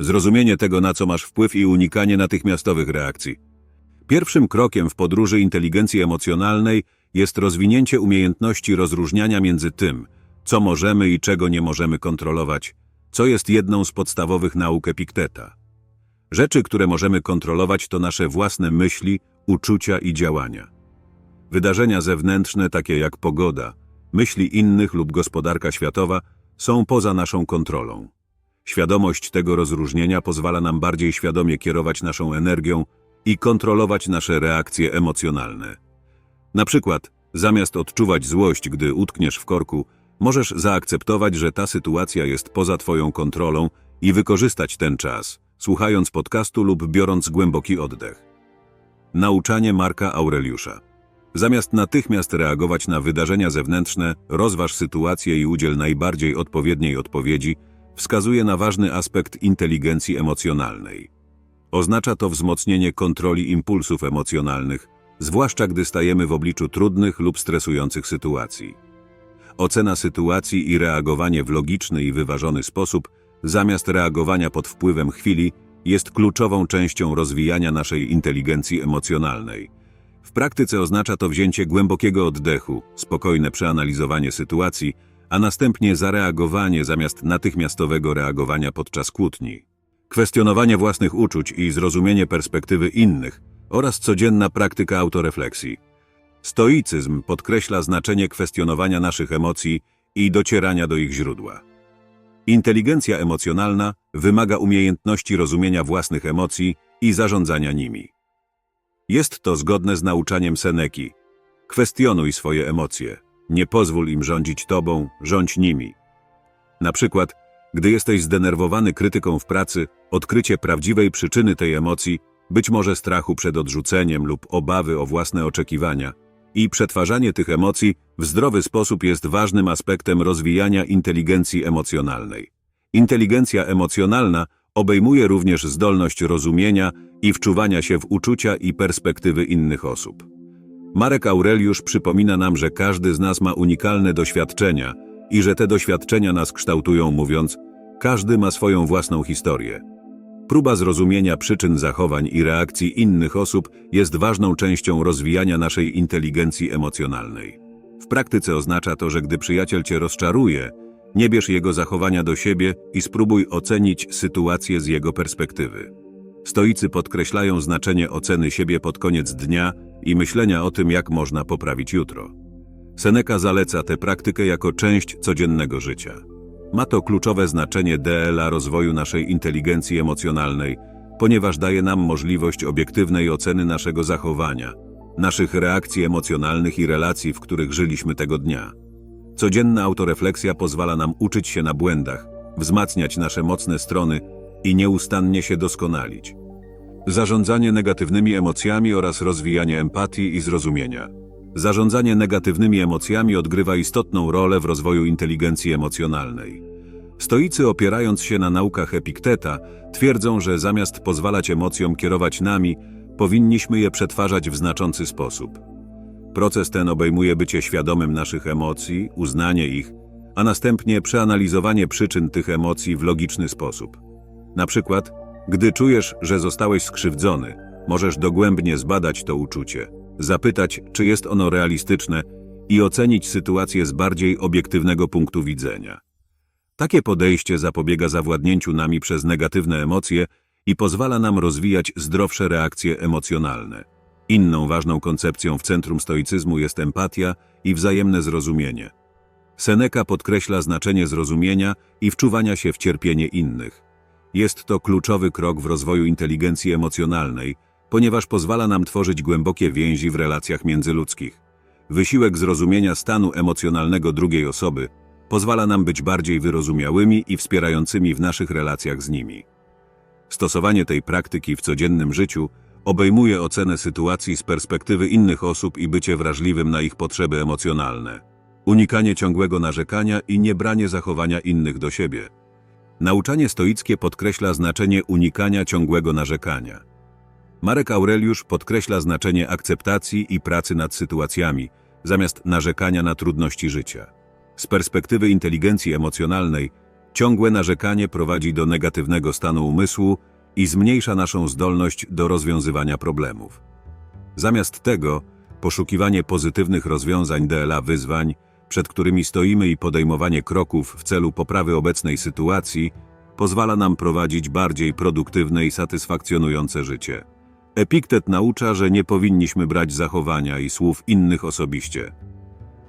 Zrozumienie tego, na co masz wpływ i unikanie natychmiastowych reakcji. Pierwszym krokiem w podróży inteligencji emocjonalnej jest rozwinięcie umiejętności rozróżniania między tym, co możemy i czego nie możemy kontrolować, co jest jedną z podstawowych nauk Epikteta. Rzeczy, które możemy kontrolować, to nasze własne myśli, uczucia i działania. Wydarzenia zewnętrzne, takie jak pogoda, myśli innych lub gospodarka światowa, są poza naszą kontrolą. Świadomość tego rozróżnienia pozwala nam bardziej świadomie kierować naszą energią i kontrolować nasze reakcje emocjonalne. Na przykład, zamiast odczuwać złość, gdy utkniesz w korku, możesz zaakceptować, że ta sytuacja jest poza Twoją kontrolą i wykorzystać ten czas, słuchając podcastu lub biorąc głęboki oddech. Nauczanie Marka Aureliusza. Zamiast natychmiast reagować na wydarzenia zewnętrzne, rozważ sytuację i udziel najbardziej odpowiedniej odpowiedzi, wskazuje na ważny aspekt inteligencji emocjonalnej. Oznacza to wzmocnienie kontroli impulsów emocjonalnych, zwłaszcza gdy stajemy w obliczu trudnych lub stresujących sytuacji. Ocena sytuacji i reagowanie w logiczny i wyważony sposób, zamiast reagowania pod wpływem chwili, jest kluczową częścią rozwijania naszej inteligencji emocjonalnej. W praktyce oznacza to wzięcie głębokiego oddechu, spokojne przeanalizowanie sytuacji, a następnie zareagowanie zamiast natychmiastowego reagowania podczas kłótni. Kwestionowanie własnych uczuć i zrozumienie perspektywy innych oraz codzienna praktyka autorefleksji. Stoicyzm podkreśla znaczenie kwestionowania naszych emocji i docierania do ich źródła. Inteligencja emocjonalna wymaga umiejętności rozumienia własnych emocji i zarządzania nimi. Jest to zgodne z nauczaniem Seneki. Kwestionuj swoje emocje. Nie pozwól im rządzić tobą, rządź nimi. Na przykład, gdy jesteś zdenerwowany krytyką w pracy, odkrycie prawdziwej przyczyny tej emocji, być może strachu przed odrzuceniem lub obawy o własne oczekiwania, i przetwarzanie tych emocji w zdrowy sposób jest ważnym aspektem rozwijania inteligencji emocjonalnej. Inteligencja emocjonalna obejmuje również zdolność rozumienia i wczuwania się w uczucia i perspektywy innych osób. Marek Aureliusz przypomina nam, że każdy z nas ma unikalne doświadczenia i że te doświadczenia nas kształtują, mówiąc, każdy ma swoją własną historię. Próba zrozumienia przyczyn zachowań i reakcji innych osób jest ważną częścią rozwijania naszej inteligencji emocjonalnej. W praktyce oznacza to, że gdy przyjaciel cię rozczaruje, nie bierz jego zachowania do siebie i spróbuj ocenić sytuację z jego perspektywy. Stoicy podkreślają znaczenie oceny siebie pod koniec dnia i myślenia o tym, jak można poprawić jutro. Seneca zaleca tę praktykę jako część codziennego życia. Ma to kluczowe znaczenie dla rozwoju naszej inteligencji emocjonalnej, ponieważ daje nam możliwość obiektywnej oceny naszego zachowania, naszych reakcji emocjonalnych i relacji, w których żyliśmy tego dnia. Codzienna autorefleksja pozwala nam uczyć się na błędach, wzmacniać nasze mocne strony i nieustannie się doskonalić. Zarządzanie negatywnymi emocjami oraz rozwijanie empatii i zrozumienia. Zarządzanie negatywnymi emocjami odgrywa istotną rolę w rozwoju inteligencji emocjonalnej. Stoicy opierając się na naukach Epikteta twierdzą, że zamiast pozwalać emocjom kierować nami, powinniśmy je przetwarzać w znaczący sposób. Proces ten obejmuje bycie świadomym naszych emocji, uznanie ich, a następnie przeanalizowanie przyczyn tych emocji w logiczny sposób. Na przykład, gdy czujesz, że zostałeś skrzywdzony, możesz dogłębnie zbadać to uczucie, zapytać, czy jest ono realistyczne i ocenić sytuację z bardziej obiektywnego punktu widzenia. Takie podejście zapobiega zawładnięciu nami przez negatywne emocje i pozwala nam rozwijać zdrowsze reakcje emocjonalne. Inną ważną koncepcją w centrum stoicyzmu jest empatia i wzajemne zrozumienie. Seneca podkreśla znaczenie zrozumienia i wczuwania się w cierpienie innych. Jest to kluczowy krok w rozwoju inteligencji emocjonalnej, ponieważ pozwala nam tworzyć głębokie więzi w relacjach międzyludzkich. Wysiłek zrozumienia stanu emocjonalnego drugiej osoby pozwala nam być bardziej wyrozumiałymi i wspierającymi w naszych relacjach z nimi. Stosowanie tej praktyki w codziennym życiu obejmuje ocenę sytuacji z perspektywy innych osób i bycie wrażliwym na ich potrzeby emocjonalne. Unikanie ciągłego narzekania i niebranie zachowania innych do siebie. Nauczanie stoickie podkreśla znaczenie unikania ciągłego narzekania. Marek Aureliusz podkreśla znaczenie akceptacji i pracy nad sytuacjami, zamiast narzekania na trudności życia. Z perspektywy inteligencji emocjonalnej, Ciągłe narzekanie prowadzi do negatywnego stanu umysłu i zmniejsza naszą zdolność do rozwiązywania problemów. Zamiast tego, poszukiwanie pozytywnych rozwiązań DLA wyzwań, przed którymi stoimy i podejmowanie kroków w celu poprawy obecnej sytuacji, pozwala nam prowadzić bardziej produktywne i satysfakcjonujące życie. Epiktet naucza, że nie powinniśmy brać zachowania i słów innych osobiście.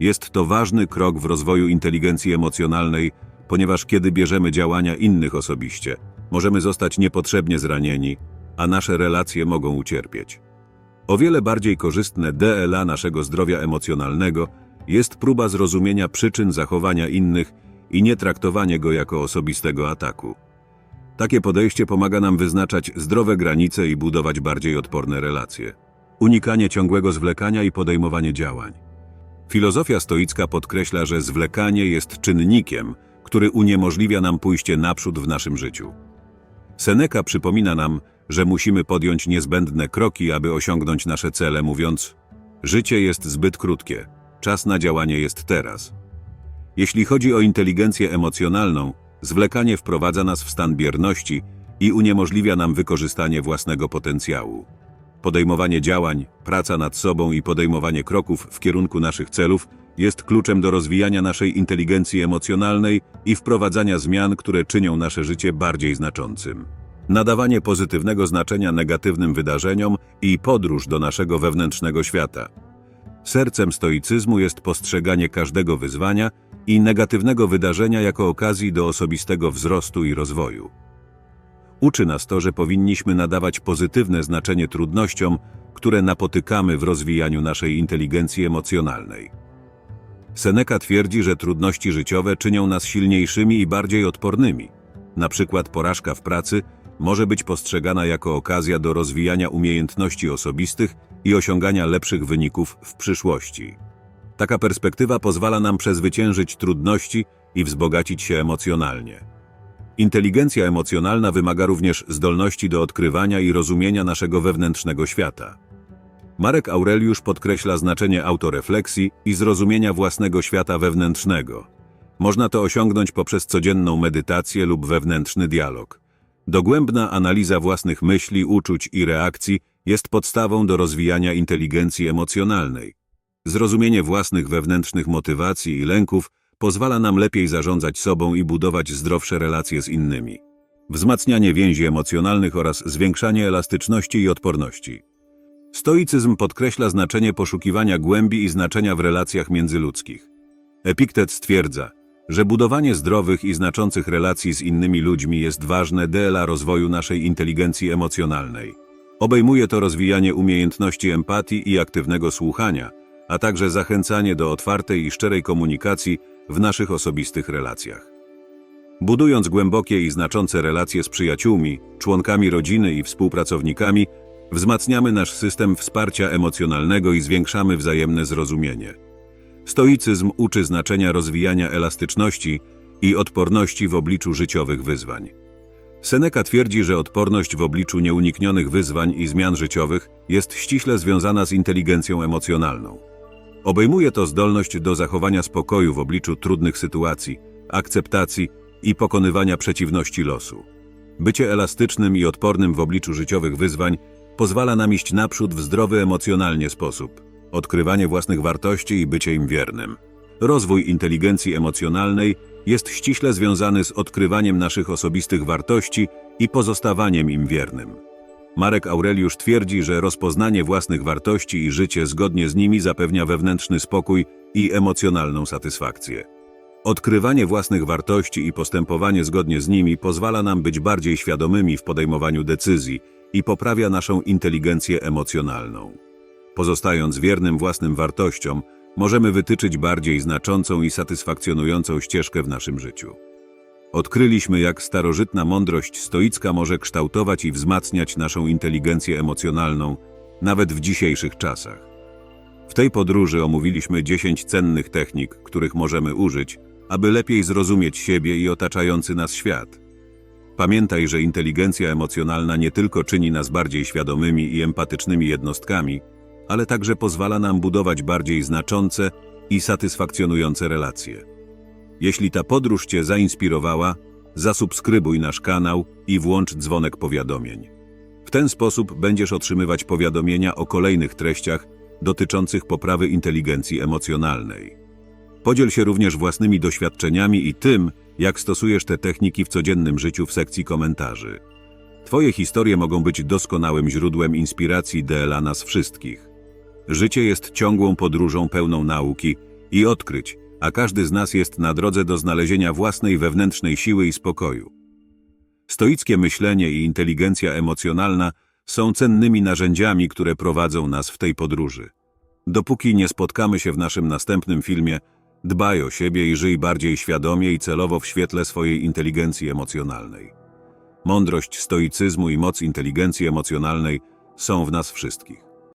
Jest to ważny krok w rozwoju inteligencji emocjonalnej, ponieważ kiedy bierzemy działania innych osobiście, możemy zostać niepotrzebnie zranieni, a nasze relacje mogą ucierpieć. O wiele bardziej korzystne DLA naszego zdrowia emocjonalnego jest próba zrozumienia przyczyn zachowania innych i nie traktowanie go jako osobistego ataku. Takie podejście pomaga nam wyznaczać zdrowe granice i budować bardziej odporne relacje. Unikanie ciągłego zwlekania i podejmowanie działań. Filozofia stoicka podkreśla, że zwlekanie jest czynnikiem, który uniemożliwia nam pójście naprzód w naszym życiu. Seneca przypomina nam, że musimy podjąć niezbędne kroki, aby osiągnąć nasze cele, mówiąc: Życie jest zbyt krótkie, czas na działanie jest teraz. Jeśli chodzi o inteligencję emocjonalną, zwlekanie wprowadza nas w stan bierności i uniemożliwia nam wykorzystanie własnego potencjału. Podejmowanie działań, praca nad sobą i podejmowanie kroków w kierunku naszych celów jest kluczem do rozwijania naszej inteligencji emocjonalnej i wprowadzania zmian, które czynią nasze życie bardziej znaczącym. Nadawanie pozytywnego znaczenia negatywnym wydarzeniom i podróż do naszego wewnętrznego świata. Sercem stoicyzmu jest postrzeganie każdego wyzwania i negatywnego wydarzenia jako okazji do osobistego wzrostu i rozwoju. Uczy nas to, że powinniśmy nadawać pozytywne znaczenie trudnościom, które napotykamy w rozwijaniu naszej inteligencji emocjonalnej. Seneca twierdzi, że trudności życiowe czynią nas silniejszymi i bardziej odpornymi. Na przykład porażka w pracy może być postrzegana jako okazja do rozwijania umiejętności osobistych i osiągania lepszych wyników w przyszłości. Taka perspektywa pozwala nam przezwyciężyć trudności i wzbogacić się emocjonalnie. Inteligencja emocjonalna wymaga również zdolności do odkrywania i rozumienia naszego wewnętrznego świata. Marek Aureliusz podkreśla znaczenie autorefleksji i zrozumienia własnego świata wewnętrznego. Można to osiągnąć poprzez codzienną medytację lub wewnętrzny dialog. Dogłębna analiza własnych myśli, uczuć i reakcji jest podstawą do rozwijania inteligencji emocjonalnej. Zrozumienie własnych wewnętrznych motywacji i lęków pozwala nam lepiej zarządzać sobą i budować zdrowsze relacje z innymi. Wzmacnianie więzi emocjonalnych oraz zwiększanie elastyczności i odporności. Stoicyzm podkreśla znaczenie poszukiwania głębi i znaczenia w relacjach międzyludzkich. Epiktet stwierdza, że budowanie zdrowych i znaczących relacji z innymi ludźmi jest ważne dla rozwoju naszej inteligencji emocjonalnej. Obejmuje to rozwijanie umiejętności empatii i aktywnego słuchania, a także zachęcanie do otwartej i szczerej komunikacji w naszych osobistych relacjach. Budując głębokie i znaczące relacje z przyjaciółmi, członkami rodziny i współpracownikami, wzmacniamy nasz system wsparcia emocjonalnego i zwiększamy wzajemne zrozumienie. Stoicyzm uczy znaczenia rozwijania elastyczności i odporności w obliczu życiowych wyzwań. Seneca twierdzi, że odporność w obliczu nieuniknionych wyzwań i zmian życiowych jest ściśle związana z inteligencją emocjonalną. Obejmuje to zdolność do zachowania spokoju w obliczu trudnych sytuacji, akceptacji i pokonywania przeciwności losu. Bycie elastycznym i odpornym w obliczu życiowych wyzwań pozwala nam iść naprzód w zdrowy emocjonalnie sposób, odkrywanie własnych wartości i bycie im wiernym. Rozwój inteligencji emocjonalnej jest ściśle związany z odkrywaniem naszych osobistych wartości i pozostawaniem im wiernym. Marek Aureliusz twierdzi, że rozpoznanie własnych wartości i życie zgodnie z nimi zapewnia wewnętrzny spokój i emocjonalną satysfakcję. Odkrywanie własnych wartości i postępowanie zgodnie z nimi pozwala nam być bardziej świadomymi w podejmowaniu decyzji i poprawia naszą inteligencję emocjonalną. Pozostając wiernym własnym wartościom, możemy wytyczyć bardziej znaczącą i satysfakcjonującą ścieżkę w naszym życiu. Odkryliśmy, jak starożytna mądrość stoicka może kształtować i wzmacniać naszą inteligencję emocjonalną, nawet w dzisiejszych czasach. W tej podróży omówiliśmy 10 cennych technik, których możemy użyć, aby lepiej zrozumieć siebie i otaczający nas świat. Pamiętaj, że inteligencja emocjonalna nie tylko czyni nas bardziej świadomymi i empatycznymi jednostkami, ale także pozwala nam budować bardziej znaczące i satysfakcjonujące relacje. Jeśli ta podróż Cię zainspirowała, zasubskrybuj nasz kanał i włącz dzwonek powiadomień. W ten sposób będziesz otrzymywać powiadomienia o kolejnych treściach dotyczących poprawy inteligencji emocjonalnej. Podziel się również własnymi doświadczeniami i tym, jak stosujesz te techniki w codziennym życiu w sekcji komentarzy. Twoje historie mogą być doskonałym źródłem inspiracji dla nas wszystkich. Życie jest ciągłą podróżą pełną nauki i odkryć, a każdy z nas jest na drodze do znalezienia własnej wewnętrznej siły i spokoju. Stoickie myślenie i inteligencja emocjonalna są cennymi narzędziami, które prowadzą nas w tej podróży. Dopóki nie spotkamy się w naszym następnym filmie, dbaj o siebie i żyj bardziej świadomie i celowo w świetle swojej inteligencji emocjonalnej. Mądrość stoicyzmu i moc inteligencji emocjonalnej są w nas wszystkich.